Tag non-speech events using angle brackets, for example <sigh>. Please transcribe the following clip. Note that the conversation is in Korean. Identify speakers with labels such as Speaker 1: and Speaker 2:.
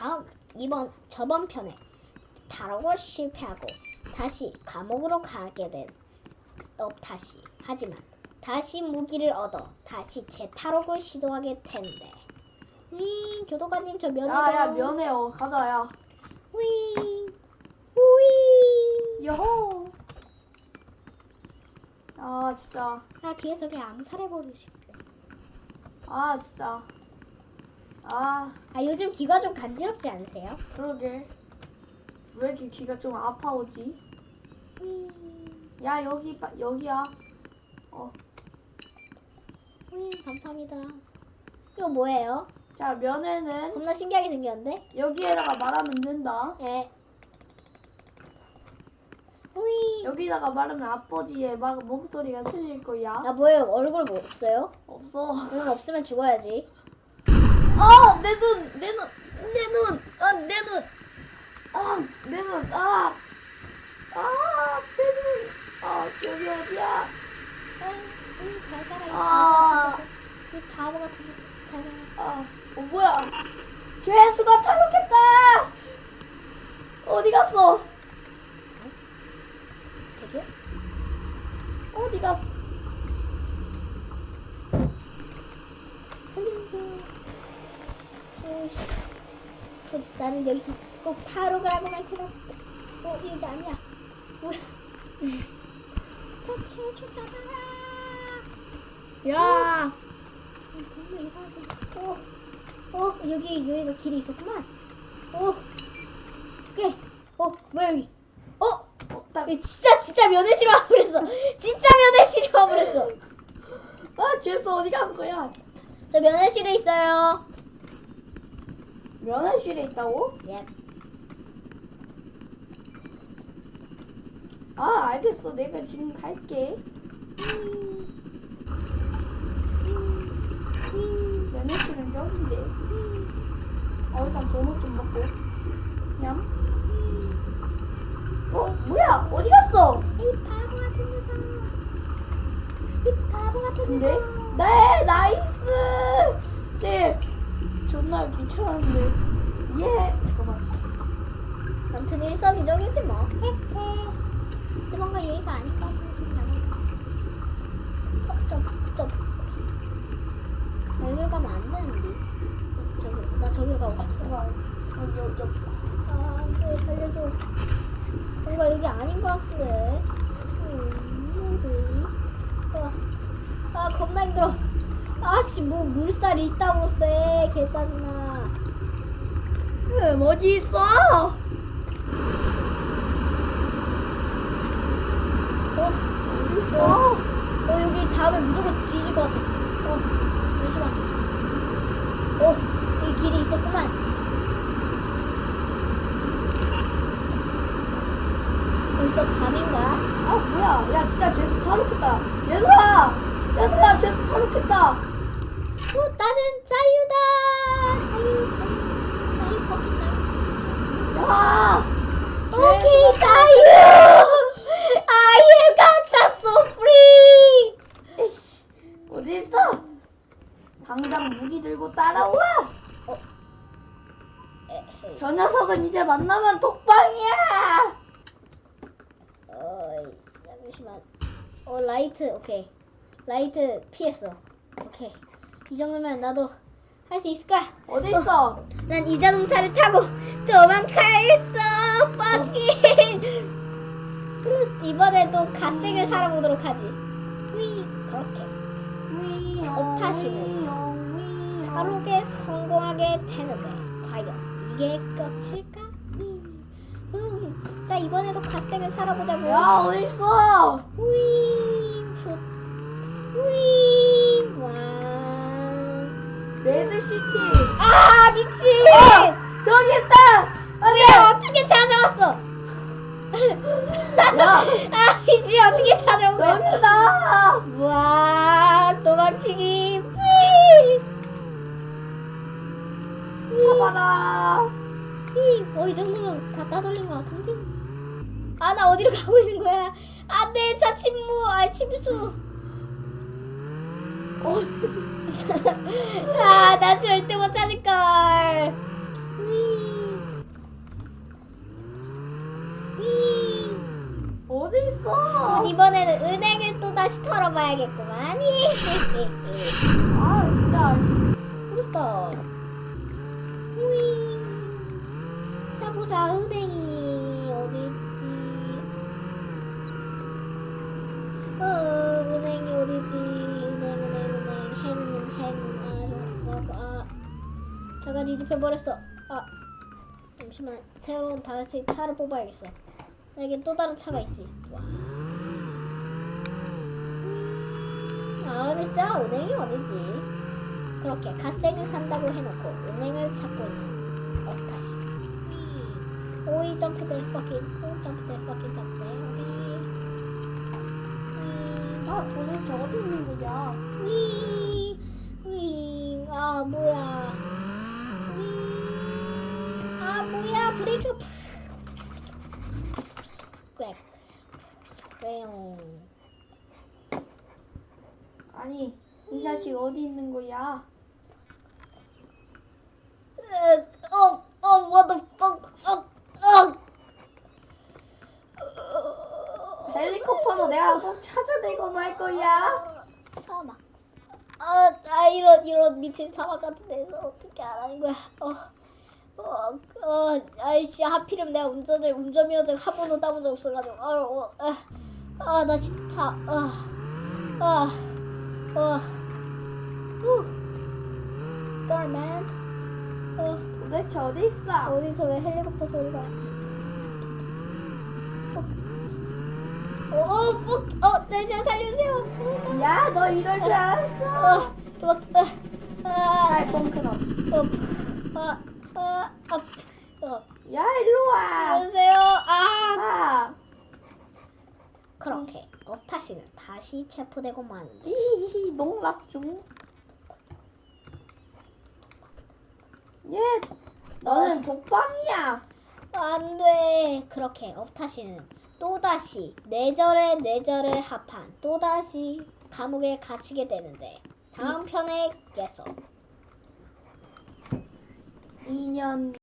Speaker 1: 다음 이번 저번 편에 탈옥을 실패하고 다시 감옥으로 가게 된 업타시. 하지만 다시 무기를 얻어 다시 재탈옥을 시도하게 되는데 윙 교도관님 저 면허
Speaker 2: 야야
Speaker 1: 좀.
Speaker 2: 면회요 가자 야.
Speaker 1: 윙 우잉.
Speaker 2: 여호. 아 진짜.
Speaker 1: 아 뒤에 저기 암살해버리시고
Speaker 2: 아 진짜 아
Speaker 1: 아 요즘 귀가 좀 간지럽지 않으세요?
Speaker 2: 그러게 왜 이렇게 귀가 좀 아파오지 윙야 여기 봐 여기야 어,
Speaker 1: 윙 감사합니다 이거 뭐예요?
Speaker 2: 자 면회는
Speaker 1: 겁나 신기하게 생겼는데?
Speaker 2: 여기에다가 말하면 된다
Speaker 1: 예. 윙
Speaker 2: 여기다가 말하면 아버지의 막 목소리가 들릴 거야
Speaker 1: 아 뭐예요? 얼굴 뭐 없어요?
Speaker 2: 없어
Speaker 1: 이거 없으면 죽어야지.
Speaker 2: 어, 내 눈, 내 눈, 내 눈, 아, 내 눈, 아, 내 눈, 아, 아, 내 눈, 아, 여기 어디야?
Speaker 1: 응, 잘 살아.
Speaker 2: 아.
Speaker 1: 이 바보 같은 게잘 살아.
Speaker 2: 아, 어, 뭐야? 죄수가 탈옥했다! 어디 갔어?
Speaker 1: 되게?
Speaker 2: 어디 갔어?
Speaker 1: 살려주세요. 오씨. 그, 나는 여기서 꼭 하고 갈 테다. 어, 이거 아니야. 뭐야? 저 죄수 잡아라.
Speaker 2: 야,
Speaker 1: 음, 정말 이상하지. 어, 어, 여기, 여기가 길이 있었구만. 어, 오케이. 어, 뭐야, 여기. 어,
Speaker 2: 어, 딱,
Speaker 1: 여기 진짜, 진짜 면회실 와버렸어. 진짜 면회실이 와버렸어.
Speaker 2: 아, 죄수 어디 간 거야?
Speaker 1: 저 면회실에 있어요.
Speaker 2: 면회실에 있다고?
Speaker 1: 예.
Speaker 2: 아, 알겠어. 내가 지금 갈게. 면회실은 저긴데. 어, 일단 도넛 좀 먹고. 냠. 어, 뭐야? 어디 갔어?
Speaker 1: 이 바보 같은 녀석. 이 바보 같은
Speaker 2: 근데?
Speaker 1: 녀석.
Speaker 2: 네, 나이스! 네. 존나 귀찮은데. 예. 잠깐만.
Speaker 1: 아무튼 일석이조이지 뭐. 헤헤. 근데 뭔가 어, 좀, 좀. 여기 가면 안 되는데. 어, 저기, 나 저기 가고 싶어. 아, 왜 살려줘. 뭔가 여기 아닌 것 같은데. 음, 어디? 아, 아, 겁나 힘들어. 아씨, 뭐, 물살이 있다고 쎄. 개 짜증나.
Speaker 2: 음, 어디 있어?
Speaker 1: 어? 어디 있어? 어, 여기 다음에 무조건 뒤질 것 같아. 어, 잠시만. 어, 여기 길이 있었구만. 벌써 밤인가?
Speaker 2: 아, 뭐야. 야, 진짜 죄수 탈옥했다. 얘들아! 얘들아, 죄수 탈옥했다.
Speaker 1: 어, 나는 자유다! 자유, 자유. 자유, 거기 자유.
Speaker 2: 야!
Speaker 1: 오케이, 자유! I am gotcha so free!
Speaker 2: 에이씨, 어디 있어? 당장 무기 들고 따라와.
Speaker 1: 에헤이.
Speaker 2: 저 녀석은 이제 만나면 독방이야.
Speaker 1: 어, 잠시만. 어, 라이트, 오케이. 라이트 피했어. 오케이. 이 정도면 나도 할 수 있을 거야.
Speaker 2: 어디 있어?
Speaker 1: 난 이 자동차를 타고 도망가겠어. fucking. <laughs> 후, 이번에도 갓색을 살아보도록 하지. 위, 그렇게. 업타시네. 탈옥에 성공하게 되는데 과연 음. 음. 자 이번에도 갓색을 살아보자고.
Speaker 2: 야, 어디 있어?
Speaker 1: 윙, fut, 윙, 왕.
Speaker 2: 레드시티.
Speaker 1: 아 미친!
Speaker 2: 저기 있다.
Speaker 1: 왜 어떻게 찾아왔어?
Speaker 2: 야, <laughs>
Speaker 1: 아 이제 어떻게 찾아온 거야?
Speaker 2: 저기다.
Speaker 1: 와 도망치기 뿌이!
Speaker 2: 잡아라.
Speaker 1: 어, 이 정도면 다 따돌린 것 같은데? 아, 나 어디로 <laughs> 가고 있는 거야? 안 돼, 차 침무, 아, 침수.
Speaker 2: 어. <laughs>
Speaker 1: 아, 나 절대 못 찾을걸. 어디 있어? 이번에는 은행을 또 다시 털어봐야겠구만. <laughs>
Speaker 2: 아, 진짜.
Speaker 1: 어딨어? 보자 은행이 어디 있지? 어 은행이 어디지? 은행 은행 은행 해는 해는 아, 아, 아 제가 뒤집혀 버렸어. 아 잠시만 새로운 다시 차를 뽑아야겠어. 여기 또 다른 차가 있지. 와. 아 어딨어? 은행이 어디지? 그렇게 갓생을 산다고 해놓고 은행을 찾고 있는 업타시. 오이 점프 대 퍼킨, 오 점프 대 퍼킨 점프 대 오케이.
Speaker 2: 아 도대체 어디 있는 거냐?
Speaker 1: 위, 위, 아 뭐야? 위, 아 뭐야? 브레이크. 꽥, 꽥.
Speaker 2: 아니 이 자식 어디 있는 거야?
Speaker 1: 어, 어, what the fuck, 어, 어.
Speaker 2: 헬리콥터로 내가 꼭 찾아내고 말 거야.
Speaker 1: 사막. 아, 아 이런 이런 미친 사막 같은 데서 어떻게 알아는 거야? 어, 어, 어, 아이씨 하필이면 내가 운전을 운전면허증 한 번도 따본 적 없어가지고, 아, 어, 아, 아, 나 진짜, 아, 아, 어, 후, 스타맨, 어,
Speaker 2: 도대체 어디 있어?
Speaker 1: 어디서 왜 헬리콥터 소리가? 어, 어, 어, 어, 네, 좀 살려주세요.
Speaker 2: 야 너 이럴 줄 알았어.
Speaker 1: 어, 도망, 어, 아,
Speaker 2: 잘 뻥크너.
Speaker 1: 어, 아, 아, 아, 어,
Speaker 2: 야 일로 와.
Speaker 1: 살려주세요. 아,
Speaker 2: 아.
Speaker 1: 그렇게 업타시는 다시 체포되고 마는데
Speaker 2: 히히히 농락 중. 얘 너는 독방이야.
Speaker 1: 안 돼. 그렇게 업타시는 또다시 뇌절에 뇌절을 합한 또다시 감옥에 갇히게 되는데 다음 편에 계속.
Speaker 2: 2년